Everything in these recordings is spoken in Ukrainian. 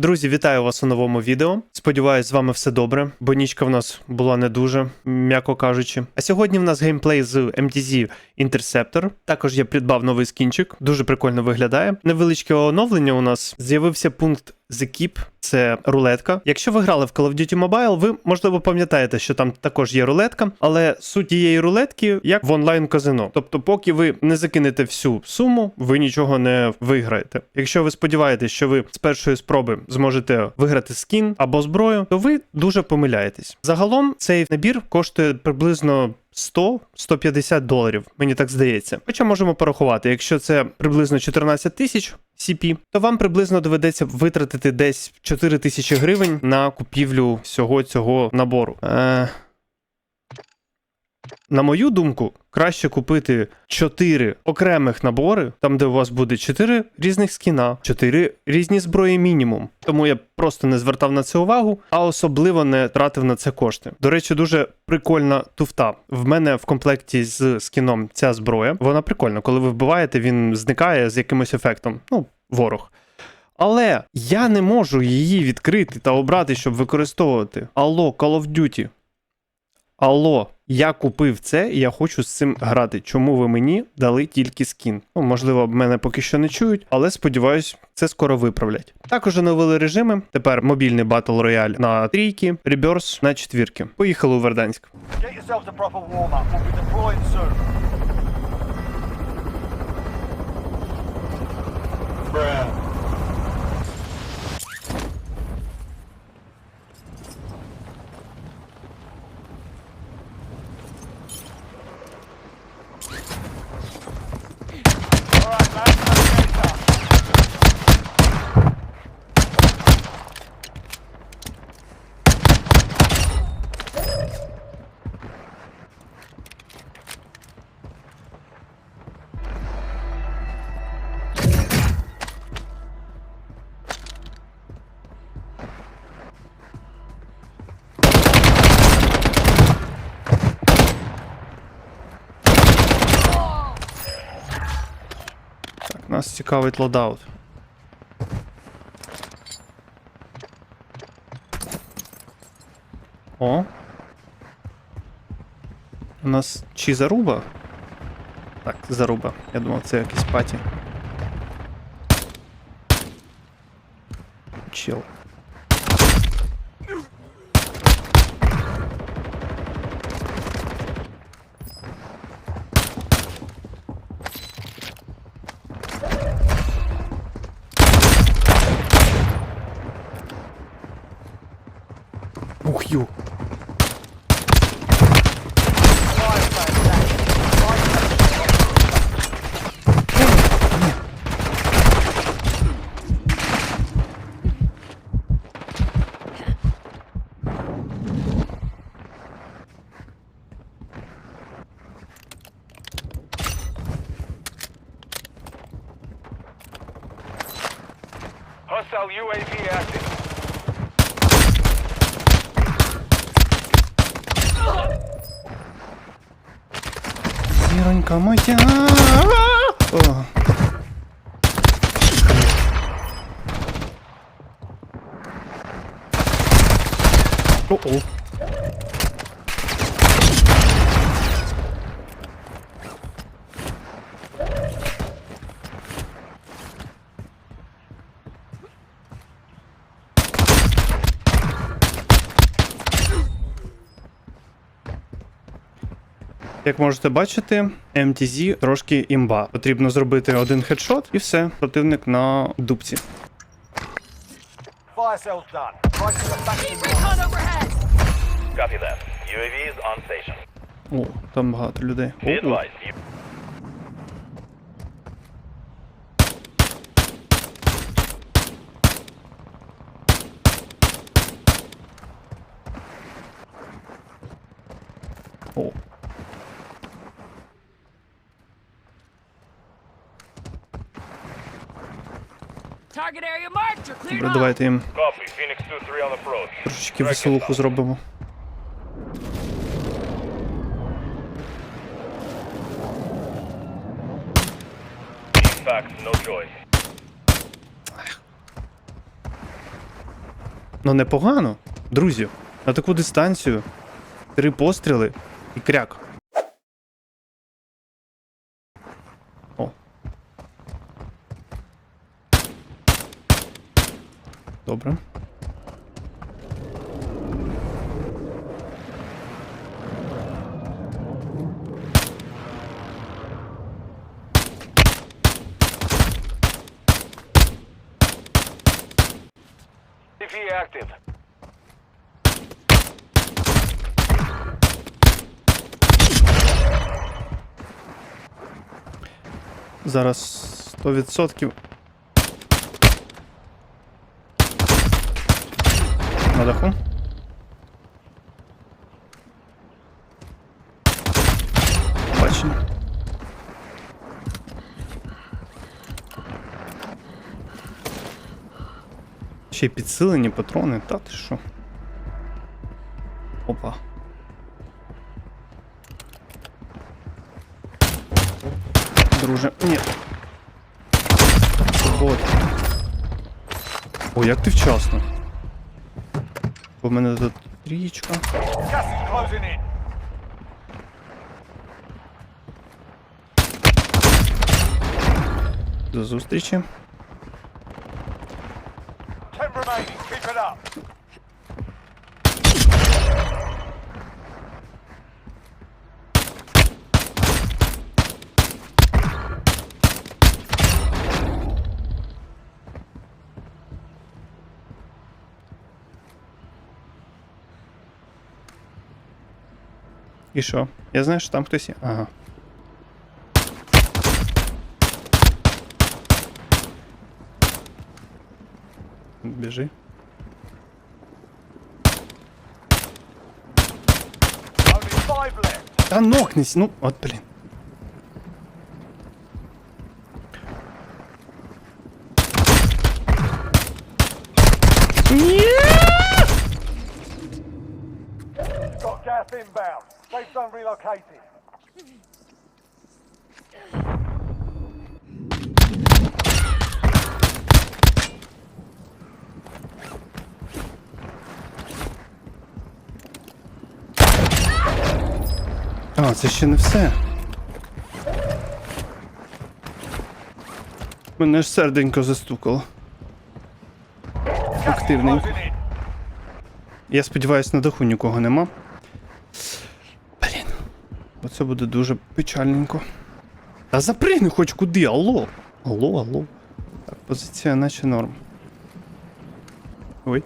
Друзі, вітаю вас у новому відео. Сподіваюсь, з вами все добре, бо нічка в нас була не дуже, м'яко кажучи. А сьогодні в нас геймплей з MTZ Interceptor. Також я придбав новий скінчик, дуже прикольно виглядає. Невеличке оновлення у нас з'явився пункт The Keep, це рулетка. Якщо ви грали в Call of Duty Mobile, ви можливо пам'ятаєте, що там також є рулетка, але суть тієї рулетки як в онлайн казино. Тобто, поки ви не закинете всю суму, ви нічого не виграєте. Якщо ви сподіваєтесь, що ви з першої спроби зможете виграти скін або зброю, то ви дуже помиляєтесь. Загалом цей набір коштує приблизно 100-150 доларів, мені так здається. Хоча можемо порахувати, якщо це приблизно 14 тисяч CP, то вам приблизно доведеться витратити десь 4 тисячі гривень на купівлю всього цього набору. Е... На мою думку, краще купити 4 окремих набори, там де у вас буде 4 різних скіна, 4 різні зброї мінімум. Тому я просто не звертав на це увагу, а особливо не тратив на це кошти. До речі, дуже прикольна туфта. В мене в комплекті з скіном ця зброя. Вона прикольна. Коли ви вбиваєте, він зникає з якимось ефектом. Ну, ворог. Але я не можу її відкрити та обрати, щоб використовувати. Алло, Call of Duty. Алло, я купив це і я хочу з цим грати. Чому ви мені дали тільки скін? Ну, можливо, мене поки що не чують, але сподіваюсь, це скоро виправлять. Також оновили режими. Тепер мобільний батл рояль на трійки, реберс на четвірки. Поїхали у Верданськ. Get нас цікавить лодаут. О. У нас чи заруба? Так, заруба. Я думав, це якийсь паті. Чел. Hostile UAV active. Зіронька моя. О. О-о. Як можете бачити, MTZ трошки імба. Потрібно зробити один хедшот і все. Противник на дубці. О, там багато людей. Добре, давайте їм Copy. Phoenix 2-3 on approach. трошечки веселуху зробимо. Ну непогано, друзі. На таку дистанцію. Три постріли і кряк. О. Добре. UAV active. Зараз 100%. На даху. Бачення. Ще й підсилені патрони, та ти що? Опа. Друже, ні. Бот. О, як ти вчасно. У мене тут in. До зустрічі. І що? Я знаю, що там хтось є. Ага. Біжи. Only five left. Та нокнись, ну, от блін. Ні! Got gas inbound. Safe zone relocated. А, це ще не все. Мене ж серденько застукало. Активненько. Я сподіваюся, на даху нікого нема. Блін. Бо це буде дуже печальненько. Та запригни хоч куди, алло. Алло, алло. Так, позиція наче норм. Ой.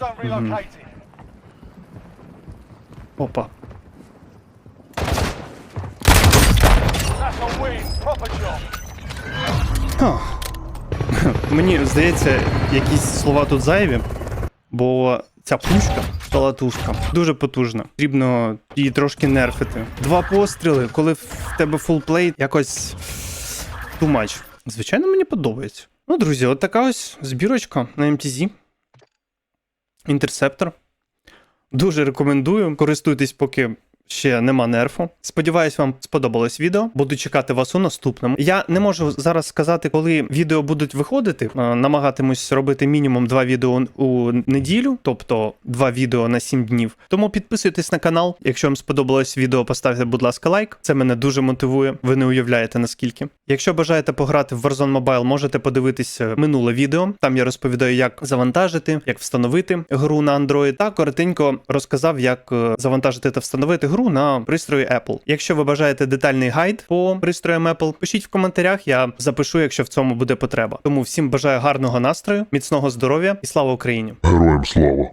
Zone relocated. Опа. Ха. Мені здається, якісь слова тут зайві, бо ця пушка, палатушка, дуже потужна. Потрібно її трошки нерфити. Два постріли, коли в тебе фулплей, якось too much. Звичайно, мені подобається. Ну, друзі, от така ось збірочка на MTZ. Інтерсептор. Дуже рекомендую. Користуйтесь, поки ще нема нерфу. Сподіваюсь, вам сподобалось відео. Буду чекати вас у наступному. Я не можу зараз сказати, коли відео будуть виходити. Е, Намагатимусь робити мінімум два відео у неділю, тобто два відео на 7 днів. Тому підписуйтесь на канал. Якщо вам сподобалось відео, поставте, будь ласка, лайк. Це мене дуже мотивує. Ви не уявляєте наскільки. Якщо бажаєте пограти в Warzone Mobile, можете подивитися минуле відео. Там я розповідаю, як завантажити, як встановити гру на Android, та коротенько розказав, як е, завантажити та встановити гру на пристрої Apple. Якщо ви бажаєте детальний гайд по пристроям Apple, пишіть в коментарях. Я запишу, якщо в цьому буде потреба. Тому всім бажаю гарного настрою, міцного здоров'я і слава Україні! Героям слава!